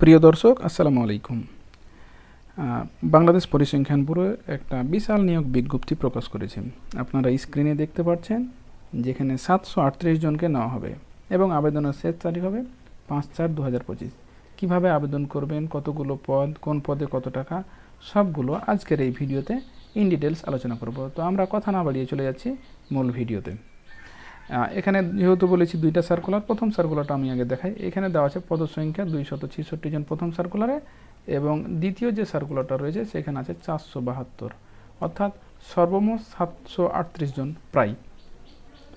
প্রিয় দর্শক, আসসালামু আলাইকুম। বাংলাদেশ পরিসংখ্যান ব্যুরো একটা বিশাল নিয়োগ বিজ্ঞপ্তি প্রকাশ করেছে। আপনারা স্ক্রিনে দেখতে পাচ্ছেন, যেখানে সাতশো আটত্রিশ জনকে নেওয়া হবে এবং আবেদনের শেষ তারিখ হবে পাঁচ চার দু হাজার পঁচিশ। কীভাবে আবেদন করবেন, কতগুলো পদ, কোন পদে কত টাকা, সবগুলো আজকের এই ভিডিওতে ইন ডিটেলস আলোচনা করব। তো আমরা কথা না বাড়িয়ে চলে যাচ্ছি মূল ভিডিওতে। এখানে যেহেতু বলেছি দুইটা সার্কুলার প্রথম সার্কুলারটা আমি আগে দেখাই। এখানে দেওয়া আছে পদসংখ্যা দুইশত ছেষট্টি জন প্রথম সার্কুলারে এবং দ্বিতীয় যে সার্কুলারটা রয়েছে, সেখানে আছে চারশো বাহাত্তর। অর্থাৎ সর্বমোট সাতশো আটত্রিশ জন প্রায়।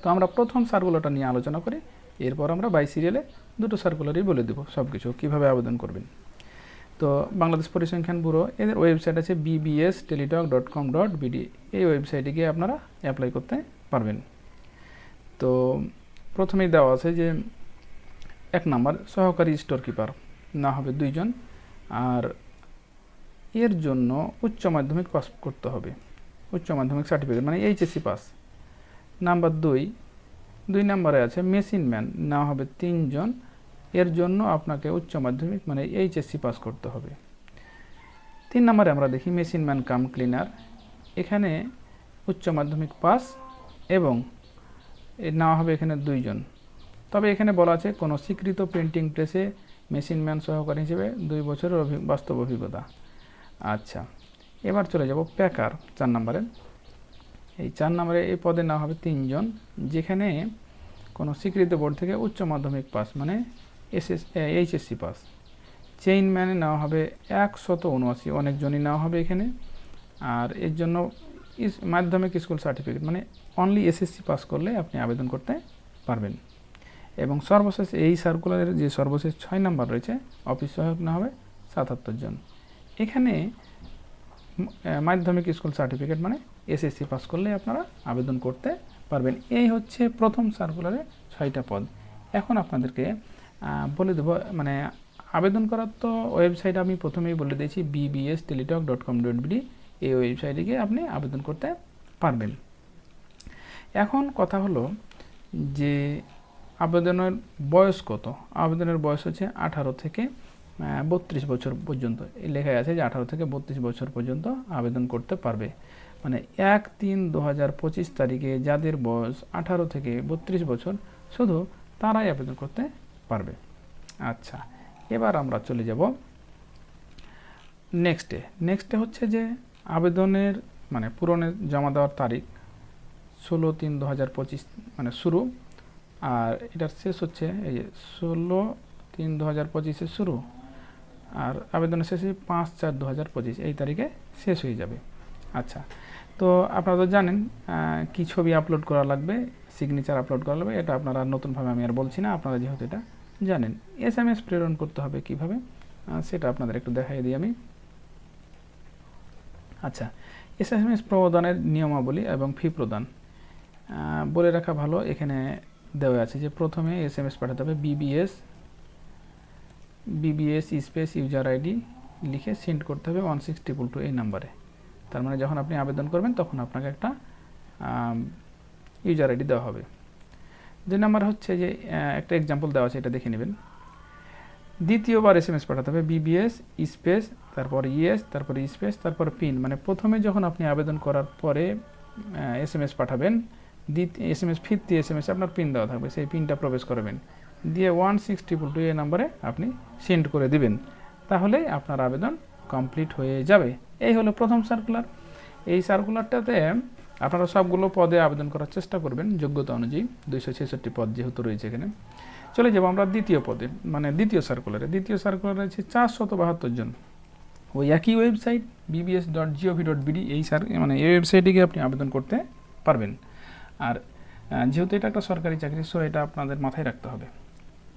তো আমরা প্রথম সার্কুলারটা নিয়ে আলোচনা করি। এরপর আমরা বাই সিরিয়ালে দুটো সার্কুলারই বলে দেবো সব কিছু কীভাবে আবেদন করবেন? তো বাংলাদেশ পরিসংখ্যান ব্যুরো, এদের ওয়েবসাইট আছে BBS Teletalk dot com dot BD এই ওয়েবসাইটে গিয়ে আপনারা অ্যাপ্লাই করতে পারবেন। তো প্রথমেই দেওয়া আছে যে এক নাম্বার, সহকারী স্টোর কিপার না হবে দুইজন। আর এর জন্য উচ্চ মাধ্যমিক পাস করতে হবে। উচ্চ মাধ্যমিক সার্টিফিকেট মানে এইচএসসি পাস নাম্বার দুই দুই নম্বরে আছে মেশিন ম্যান না হবে তিনজন। এর জন্য আপনাকে উচ্চ মাধ্যমিক মানে এইচএসসি পাস করতে হবে। তিন নম্বরে আমরা দেখি মেশিন ম্যান কাম ক্লিনার এখানে উচ্চ মাধ্যমিক পাস এবং নেওয়া হবে এখানে দুইজন। তবে এখানে বলা আছে, কোনো স্বীকৃত প্রিন্টিং প্রেসে মেশিন ম্যান সহকারী হিসেবে দুই বছরের বাস্তব অভিজ্ঞতা। আচ্ছা এবার চলে যাব প্যাকার চার নম্বরে। এই চার নম্বরে এই পদে নেওয়া হবে তিনজন, যেখানে কোনো স্বীকৃত বোর্ড থেকে উচ্চ মাধ্যমিক পাস মানে এসএস এইচএসসি পাস চেইন ম্যানে নেওয়া হবে একশত উনআশি, অনেকজনই নেওয়া হবে এখানে। আর এর জন্য ইস- মাধ্যমিক স্কুল সার্টিফিকেট মানে অনলি এসএসসি পাস করলে আপনি আবেদন করতে পারবেন। এবং সর্বশেষ এই সার্কুলারের যে সর্বশেষ ছয় নাম্বার রয়েছে অফিস সহায়ক না হবে সাতাত্তর জন। এখানে মাধ্যমিক স্কুল সার্টিফিকেট মানে এসএসসি পাস করলে আপনারা আবেদন করতে পারবেন। এই হচ্ছে প্রথম সার্কুলারে ছয়টা পদ। এখন আপনাদেরকে বলে দেবো মানে আবেদন করার তো ওয়েবসাইট আমি প্রথমেই বলে দিয়েছি BBS Teletalk dot com dot BD এই ওয়েবসাইটে গিয়ে আপনি আবেদন করতে পারবেন। এখন কথা হলো যে আবেদনের বয়স কত? আবেদনের বয়স হচ্ছে আঠারো থেকে বত্রিশ বছর পর্যন্ত। লেখায় আছে যে আঠারো থেকে বত্রিশ বছর পর্যন্ত আবেদন করতে পারবে। মানে এক তিন দু হাজার পঁচিশ তারিখে যাদের বয়স আঠারো থেকে বত্রিশ বছর, শুধু তারাই আবেদন করতে পারবে। আচ্ছা এবার আমরা চলে যাব নেক্সটে নেক্সটে হচ্ছে যে আবেদনের মানে পূরণের জমা দেওয়ার তারিখ ষোলো তিন দু হাজার পঁচিশ মানে শুরু। আর এটার শেষ হচ্ছে এই যে ষোলো তিন দু হাজার পঁচিশে শুরু। আর আবেদনের শেষে পাঁচ চার দু হাজার পঁচিশ, এই তারিখে শেষ হয়ে যাবে। আচ্ছা তো আপনারা তো জানেন কি ছবি আপলোড করা লাগবে সিগনেচার আপলোড করা লাগবে, এটা আপনারা নতুনভাবে আমি আর বলছি না, আপনারা যেহেতু এটা জানেন। এস এম এস প্রেরণ করতে হবে কীভাবে? সেটা আপনাদের একটু দেখাই দিই আমি। আচ্ছা এস এম এস প্রদানের নিয়মাবলী এবং ফি প্রদান। বলে রাখা ভালো, এখানে দেওয়া আছে যে প্রথমে এস এম এস পাঠাতে হবে BBS BBS space user ID লিখে সেন্ড করতে হবে ওয়ান সিক্স ট্রিপল টু এই নাম্বারে তার মানে যখন আপনি আবেদন করবেন, তখন আপনাকে একটা ইউজার আইডি দেওয়া হবে। দুই নাম্বার হচ্ছে যে একটা এক্সাম্পল দেওয়া আছে, এটা দেখে নেবেন। দ্বিতীয়বার এস এম এস পাঠাতে হবে বিবিএস স্পেস তারপর ইএস তারপর স্পেস তারপর পিন মানে প্রথমে যখন আপনি আবেদন করার পরে এস এম এস পাঠাবেন, দ্বিতীয় S M S fifty S M S আপনার পিন দেওয়া থাকবে। সেই পিনটা প্রবেশ করবেন। দিয়ে ওয়ান সিক্স ট্রিপল টু এই নাম্বারে আপনি সেন্ড করে দিবেন। তাহলে আপনার আবেদন কমপ্লিট হয়ে যাবে। এই হলো প্রথম সার্কুলার এই সার্কুলারটাতে আপনারা সবগুলো পদে আবেদন করার চেষ্টা করবেন, যোগ্যতা অনুযায়ী। দুইশো ছেষট্টি পদ যেহেতু রয়েছে এখানে। চলে যাব আমরা দ্বিতীয় পদে মানে দ্বিতীয় সার্কুলারে দ্বিতীয় সার্কুলারে আছে চারশত বাহাত্তর জন। ওই একই website BBS dot GOV dot BD এই সার মানে এই ওয়েবসাইটে গিয়ে আপনি আবেদন করতে পারবেন। আর যেহেতু এটা একটা সরকারি চাকরি সো এটা আপনাদের মাথায় রাখতে হবে।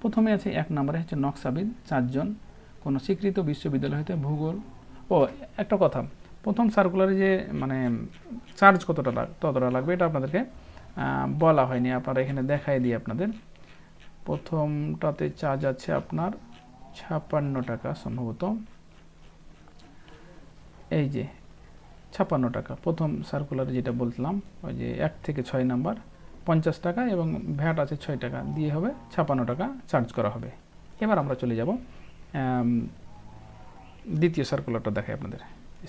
প্রথমে আছে এক নম্বরে হচ্ছে নকশাবিদ, চারজন। কোনো স্বীকৃত বিশ্ববিদ্যালয় হতে ভূগোল। ও, একটা কথা, প্রথম সার্কুলারে যে মানে চার্জ কতটা লাগ, ততটা লাগবে এটা আপনাদেরকে বলা হয়নি। আপনারা এখানে দেখাই দিই আপনাদের। প্রথমটাতে চার্জ আছে আপনার ছাপ্পান্ন টাকা সম্ভবত। এই যে ছাপ্পান্ন টাকা, প্রথম সার্কুলারে যেটা বলছিলাম, ওই যে এক থেকে ছয় নাম্বার পঞ্চাশ টাকা এবং ভ্যাট আছে ছয় টাকা, দিয়ে হবে ছাপ্পান্ন টাকা চার্জ করা হবে। এবার আমরা চলে যাব দ্বিতীয় সার্কুলারটা দেখাই আপনাদের।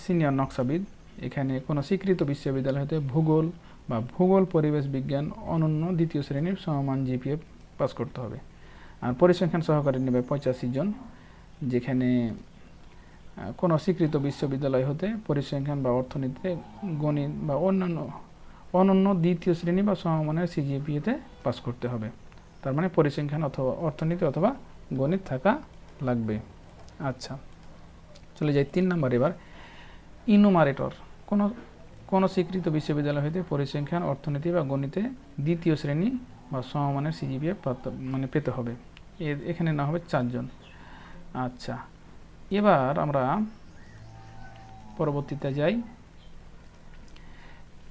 সিনিয়র নকশাবিদ, এখানে কোনো স্বীকৃত বিশ্ববিদ্যালয় হতে ভূগোল বা ভূগোল পরিবেশ বিজ্ঞান অনন্য দ্বিতীয় শ্রেণির সমমান জিপিএ পাস করতে হবে। আর পরিসংখ্যান সহকারী নেবে পঁচাশি জন, যেখানে কোনো স্বীকৃত বিশ্ববিদ্যালয় হতে পরিসংখ্যান বা অর্থনীতিতে গণিত বা অন্যান্য, অনন্য দ্বিতীয় শ্রেণি বা সমমানের সিজিপিএতে পাস করতে হবে। তার মানে পরিসংখ্যান অথবা অর্থনীতি অথবা গণিত থাকা লাগবে। আচ্ছা চলে যাই তিন নম্বর এবার। ইনুমারেটর, কোনো কোনো স্বীকৃত বিশ্ববিদ্যালয় হইতে পরিসংখ্যান, অর্থনীতি বা গণিতে দ্বিতীয় শ্রেণি বা সমমানের সিজিপিএ মানে পেতে হবে। এখানে না হবে চারজন। আচ্ছা এবার আমরা পরবর্তীতে যাই।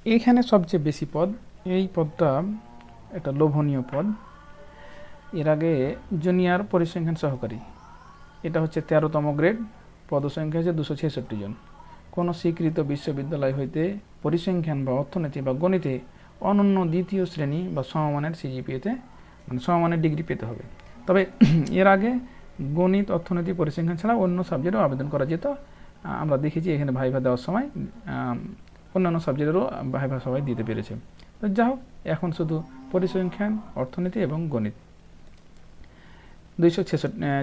এখানে সবচেয়ে বেশি পদ, এই পদটা একটা লোভনীয় পদ। এর আগে জুনিয়র পরিসংখ্যান সহকারী, এটা হচ্ছে তেরোতম গ্রেড, পদসংখ্যা হচ্ছে দুশো ছেষট্টি জন। কোনো স্বীকৃত বিশ্ববিদ্যালয় হইতে পরিসংখ্যান বা অর্থনীতি বা গণিতে অনন্য দ্বিতীয় শ্রেণি বা সমমানের সিজিপিএতে মানে সমমানের ডিগ্রি পেতে হবে। তবে এর আগে গণিত অর্থনীতি পরিসংখ্যান ছাড়া অন্য সাবজেক্টেও আবেদন করা যেত। আমরা দেখেছি এখানে ভাইভা দেওয়ার সময় অন্যান্য সাবজেক্টেরও ভাইভা সবাই দিতে পেরেছে। তো যা হোক, এখন শুধু পরিসংখ্যান, অর্থনীতি এবং গণিত। দুইশো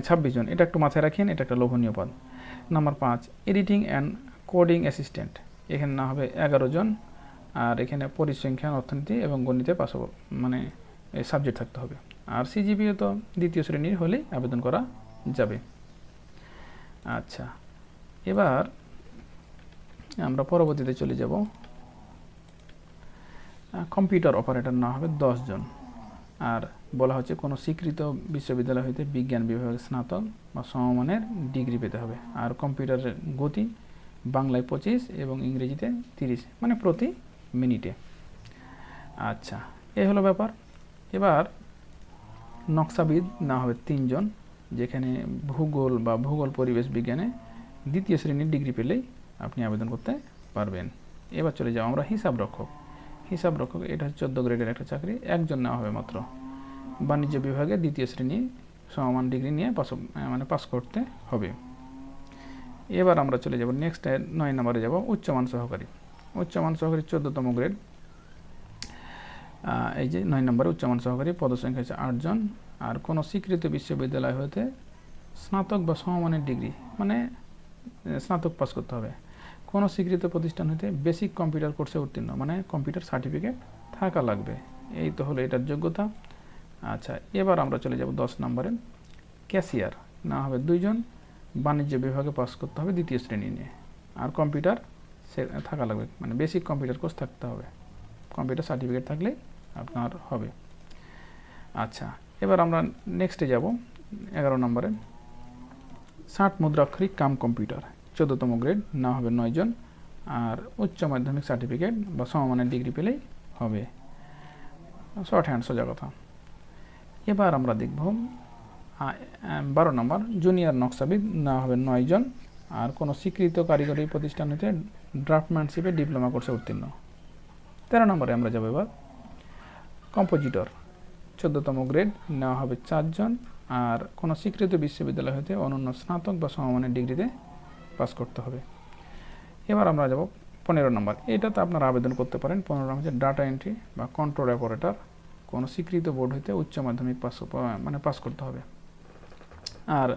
ছাব্বিশ জন। এটা একটু মাথায় রাখেন, এটা একটা লোভনীয় পদ। নাম্বার পাঁচ, এডিটিং অ্যান্ড কোডিং অ্যাসিস্ট্যান্ট। এখানে না হবে এগারো জন, আর এখানে পরিসংখ্যান, অর্থনীতি এবং গণিতে পাশ মানে সাবজেক্ট থাকতে হবে। আর সিজিপিও তো দ্বিতীয় শ্রেণির হলেই আবেদন করা যাবে। আচ্ছা এবার আমরা পরবর্তীতে চলে যাব। কম্পিউটার অপারেটর না হবে জন। আর বলা হচ্ছে কোনো স্বীকৃত বিশ্ববিদ্যালয় হইতে বিজ্ঞান বিভাগে স্নাতক বা সমমানের ডিগ্রি পেতে হবে। আর কম্পিউটারের গতি বাংলায় পঁচিশ এবং ইংরেজিতে তিরিশ মানে প্রতি মিনিটে। আচ্ছা এই হলো ব্যাপার। এবার নকশাবিদ না হবে তিনজন, যেখানে ভূগোল বা ভূগোল পরিবেশ বিজ্ঞানে দ্বিতীয় শ্রেণির ডিগ্রি পেলেই আপনি আবেদন করতে পারবেন। এবার চলে যাও আমরা হিসাব রক্ষক। হিসাব রক্ষক, এটা হচ্ছে চোদ্দ গ্রেডের একটা চাকরি, একজন নেওয়া হবে মাত্র। বাণিজ্য বিভাগে দ্বিতীয় শ্রেণি সমান ডিগ্রি নিয়ে পাস মানে পাস করতে হবে। এবার আমরা চলে যাব, নেক্সট, নয় নম্বরে যাব, উচ্চমান সহকারী। উচ্চমান সহকারী চোদ্দতম গ্রেড। এই যে নয় নম্বরে উচ্চমান সহকারী পদসংখ্যা হচ্ছে আটজন আর কোনো স্বীকৃত বিশ্ববিদ্যালয় হতে স্নাতক বা সমমানের ডিগ্রি মানে স্নাতক পাস করতে হবে। কোনো স্বীকৃত প্রতিষ্ঠান হতে বেসিক কম্পিউটার কোর্সে উত্তীর্ণ মানে কম্পিউটার সার্টিফিকেট থাকা লাগবে। এই তো হলো এটার যোগ্যতা। আচ্ছা এবার আমরা চলে যাব দশ নম্বরে। ক্যাশিয়ার, না হবে দুইজন, বাণিজ্য বিভাগে পাস করতে হবে দ্বিতীয় শ্রেণি নিয়ে। আর কম্পিউটার সে, থাকা লাগবে মানে বেসিক কম্পিউটার কোর্স থাকতে হবে। কম্পিউটার সার্টিফিকেট থাকলেই আপনার হবে। আচ্ছা এবার আমরা নেক্সটে যাব, এগারো নম্বরে। ষাট মুদ্রাক্ষরিক কাম কম্পিউটার, চোদ্দতম গ্রেড, না হবে নয়জন আর উচ্চ মাধ্যমিক সার্টিফিকেট বা সমমানের ডিগ্রি পেলেই হবে। শর্ট হ্যান্ড সোজা কথা। এবার আমরা দেখব বারো নম্বর, জুনিয়র নকশাবিদ, না হবে নয়জন আর কোনো স্বীকৃত কারিগরি প্রতিষ্ঠান হতে ড্রাফটম্যানশিপে ডিপ্লোমা কোর্সে উত্তীর্ণ। তেরো নম্বরে আমরা যাব এবার। কম্পোজিটর। চোদ্দতম গ্রেড নেওয়া হবে চারজন আর কোনো স্বীকৃত বিশ্ববিদ্যালয় হতে অনন্য স্নাতক বা সমমানের ডিগ্রিতে পাস করতে হবে। এবার আমরা যাব পনেরো নম্বর। এটাতে আপনারা আবেদন করতে পারেন। পনেরো নম্বর হচ্ছে ডাটা এন্ট্রি বা কন্ট্রোল অপারেটর। কোনো স্বীকৃত বোর্ড হতে উচ্চ মাধ্যমিক পাস মানে পাস করতে হবে। আর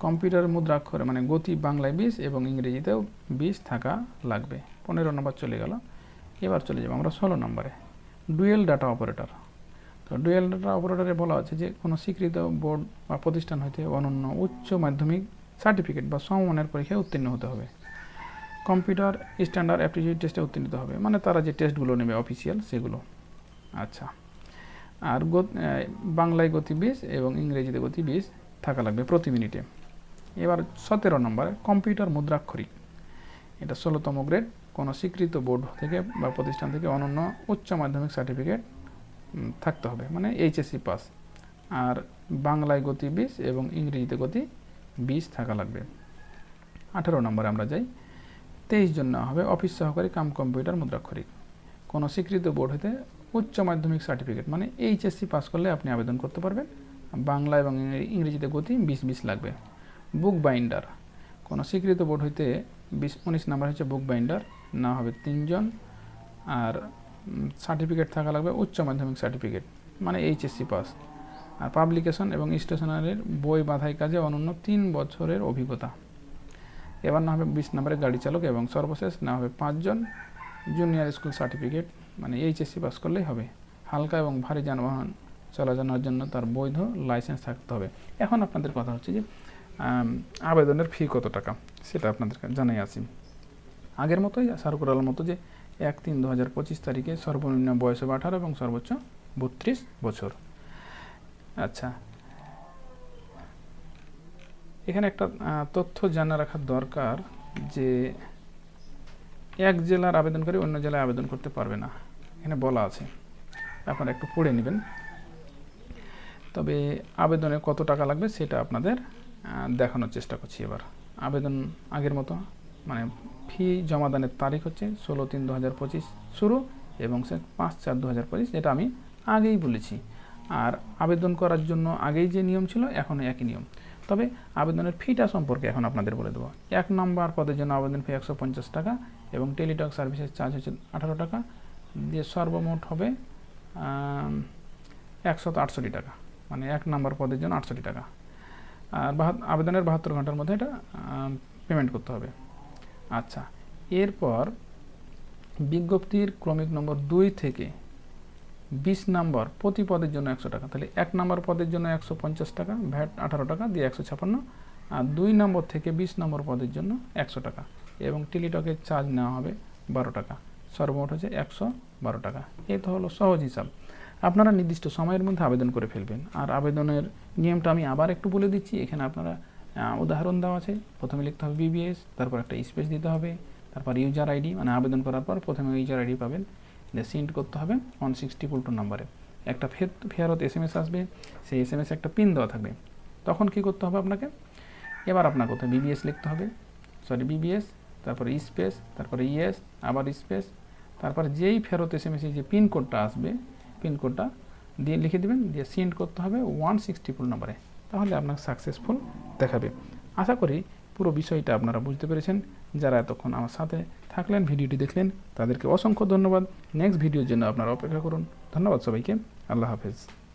কম্পিউটার মুদ্রাক্ষরে মানে গতি বাংলায় বিশ এবং ইংরেজিতেও বিশ থাকা লাগবে। পনেরো নম্বর চলে গেল। এবার চলে যাব আমরা ষোলো নম্বরে। Dual data operator. তো ডুয়েল ডাটা অপারেটরে বলা আছে যে, কোনো স্বীকৃত বোর্ড বা প্রতিষ্ঠান হইতে অনন্য উচ্চ মাধ্যমিক সার্টিফিকেট বা সমমানের পরীক্ষায় উত্তীর্ণ হতে হবে। কম্পিউটার স্ট্যান্ডার্ড অ্যাপটিটিউড টেস্টে উত্তীর্ণ হবে। মানে তারা যে টেস্টগুলো নেবে, অফিসিয়াল সেগুলো। আচ্ছা। আর বাংলায় গতি বিশ এবং ইংরেজিতে গতি বিশ থাকা লাগবে প্রতি মিনিটে। এবার সতেরো নম্বরে কম্পিউটার মুদ্রাক্ষরিক এটা ষোলোতম গ্রেড। কোনো স্বীকৃত বোর্ড থেকে বা প্রতিষ্ঠান থেকে অনন্য উচ্চ মাধ্যমিক সার্টিফিকেট থাকতে হবে। মানে এইচএসসি পাস। আর বাংলায় গতি বিশ এবং ইংরেজিতে গতি বিশ থাকা লাগবে। আঠেরো নম্বরে আমরা যাই। তেইশ জন হবে। অফিস সহকারী কাম কম্পিউটার মুদ্রাক্ষরিক। কোনো স্বীকৃত বোর্ড হতে উচ্চ মাধ্যমিক সার্টিফিকেট মানে এইচএসসি পাস করলে আপনি আবেদন করতে পারবেন। বাংলা এবং ইংরেজিতে গতি বিশ বিশ লাগবে। Book binder. কোনো স্বীকৃত বোর্ড হইতে বিশ, উনিশ নাম্বার হচ্ছে বুক বাইন্ডার। না হবে তিনজন আর সার্টিফিকেট থাকা লাগবে, উচ্চ মাধ্যমিক সার্টিফিকেট মানে এইচএসসি পাস আর পাবলিকেশন এবং স্টেশনারির বই বাঁধাই কাজে অনন্য তিন বছরের অভিজ্ঞতা। এবার না হবে বিশ নম্বরের গাড়ি চালক এবং সর্বশেষ না হবে পাঁচজন জুনিয়র স্কুল সার্টিফিকেট মানে এইচএসসি পাস করলেই হবে। হালকা এবং ভারী যানবাহন চলাচলের জন্য তার বৈধ লাইসেন্স থাকতে হবে। এখন আপনাদের কথা হচ্ছে যে আবেদনের ফি কত টাকা, সেটা আপনাদের জানাই আছি আগের মতোই সার্কুলার মতো যে এক তিন দু হাজার পঁচিশ তারিখে সর্বনিম্ন বয়স হবে আঠারো এবং সর্বোচ্চ বত্রিশ বছর। আচ্ছা। এখানে একটা তথ্য জানা রাখা দরকার যে এক জেলার আবেদনকারী অন্য জেলায় আবেদন করতে পারবে না। এখানে বলা আছে। আপনারা একটু পড়ে নেবেন। তবে আবেদনে কত টাকা লাগবে সেটা আপনাদের দেখানোর চেষ্টা করছি এবার। আবেদন আগের মতো মানে ফি জমাদানের তারিখ হচ্ছে ষোলো তিন দু হাজার পঁচিশ শুরু এবং সে পাঁচ চার দু হাজার পঁচিশ যেটা আমি আগেই বলেছি। আর আবেদন করার জন্য আগেই যে নিয়ম ছিল এখন একই নিয়ম। তবে আবেদনের ফিটা সম্পর্কে এখন আপনাদের বলে দেবো। এক নম্বর পদের জন্য আবেদন ফি একশো পঞ্চাশ টাকা এবং টেলিটক সার্ভিসের চার্জ হচ্ছে আঠারো টাকা। দিয়ে সর্বমোট হবে একশত আটষট্টি টাকা। মানে এক নম্বর পদের জন্য আটষট্টি টাকা। আর আবেদনের বাহাত্তর ঘণ্টার মধ্যে এটা পেমেন্ট করতে হবে। আচ্ছা এরপর বিজ্ঞপ্তির ক্রমিক নম্বর দুই থেকে বিশ নম্বর প্রতি পদের জন্য একশো টাকা। তাহলে এক নম্বর পদের জন্য একশো পঞ্চাশ টাকা, ভ্যাট আঠারো টাকা দিয়ে একশো ছাপান্ন, আর দুই নম্বর থেকে বিশ নম্বর পদের জন্য একশো টাকা এবং টেলিটকের চার্জ নেওয়া হবে বারো টাকা। সর্বমোট হচ্ছে একশো বারো টাকা। এই তো হলো সহজ হিসাব। আপনারা নির্দিষ্ট সময়ের মধ্যে আবেদন করে ফেলবেন। আর আবেদনের নিয়মটা আমি আবার একটু বলে দিচ্ছি। এখানে আপনারা উদাহরণ দেওয়া আছে। প্রথমে লিখতে হবে বিবিএস তারপর একটা স্পেস দিতে হবে, তারপর ইউজার আইডি মানে আবেদন করার পর প্রথমে ইউজার আইডি পাবেন। সেন্ড করতে হবে ওয়ান সিক্সটি টু নাম্বারে একটা ফের, ফেরত এস এম এস আসবে, সেই এস এম এস একটা পিন দেওয়া থাকবে। তখন কি করতে হবে আপনাকে? এবার আপনার কোথায় বিবিএস লিখতে হবে। সরি বিবিএস তারপরে স্পেস তারপরে ইএস আবার স্পেস তারপরে যেই ফেরত এস এম এসে যে পিনকোডটা আসবে পিনকোডটা দিয়ে লিখে দেবেন, দিয়ে সেন্ড করতে হবে ওয়ান সিক্সটি ফোর নাম্বারে তাহলে আপনাকে সাকসেসফুল দেখাবে। আশা করি পুরো বিষয়টা আপনারা বুঝতে পেরেছেন। যারা এতক্ষণ আমার সাথে থাকলেন, ভিডিওটি দেখলেন, তাদেরকে অসংখ্য ধন্যবাদ। নেক্সট ভিডিওর জন্য আপনারা অপেক্ষা করুন। ধন্যবাদ সবাইকে। আল্লাহ হাফেজ।